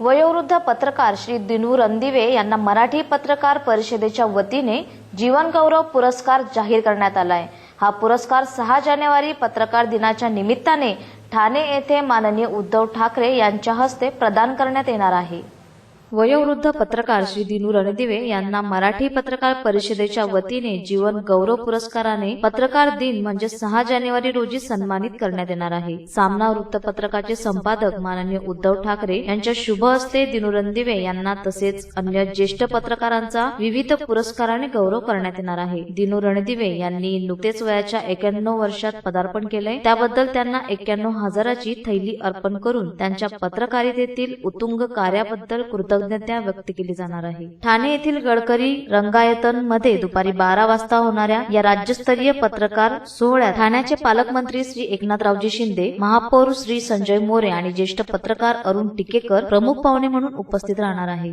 वयोवृद्ध पत्रकार श्री दिनू रणदिवे यांना मराठी पत्रकार परिषदेच्या वतीने जीवन गौरव पुरस्कार जाहीर करण्यात आलाय. हा पुरस्कार सहा जानेवारी पत्रकार दिनाच्या निमित्ताने ठाणे येथे माननीय उद्धव ठाकरे यांच्या हस्ते प्रदान करण्यात येणार आहे. वयोवृद्ध पत्रकार श्री दिनू रणदिवे यांना मराठी पत्रकार परिषदेच्या वतीने जीवन गौरव पुरस्काराने पत्रकार दिन म्हणजे सहा जानेवारी रोजी सन्मानित करण्यात येणार आहे. सामना वृत्तपत्रकाचे संपादक माननीय उद्धव ठाकरे यांच्या शुभ हस्ते दिनू रणदिवे यांना तसेच अन्य ज्येष्ठ पत्रकारांचा विविध पुरस्काराने गौरव करण्यात येणार आहे. दिनू रणदिवे यांनी नुकतेच वयाच्या एक्याण्णव वर्षात पदार्पण केलंय त्याबद्दल त्यांना एक्क्याण्णव हजाराची थैली अर्पण करून त्यांच्या पत्रकारितेतील उत्तुंग कार्याबद्दल कृतज्ञता व्यक्त केली जाणार आहे. ठाणे येथील गडकरी रंगायतनमध्ये दुपारी बारा वाजता होणाऱ्या या राज्यस्तरीय पत्रकार सोहळ्यात ठाण्याचे पालकमंत्री श्री एकनाथरावजी शिंदे महापौर श्री संजय मोरे आणि ज्येष्ठ पत्रकार अरुण टिकेकर प्रमुख पाहुणे म्हणून उपस्थित राहणार आहे.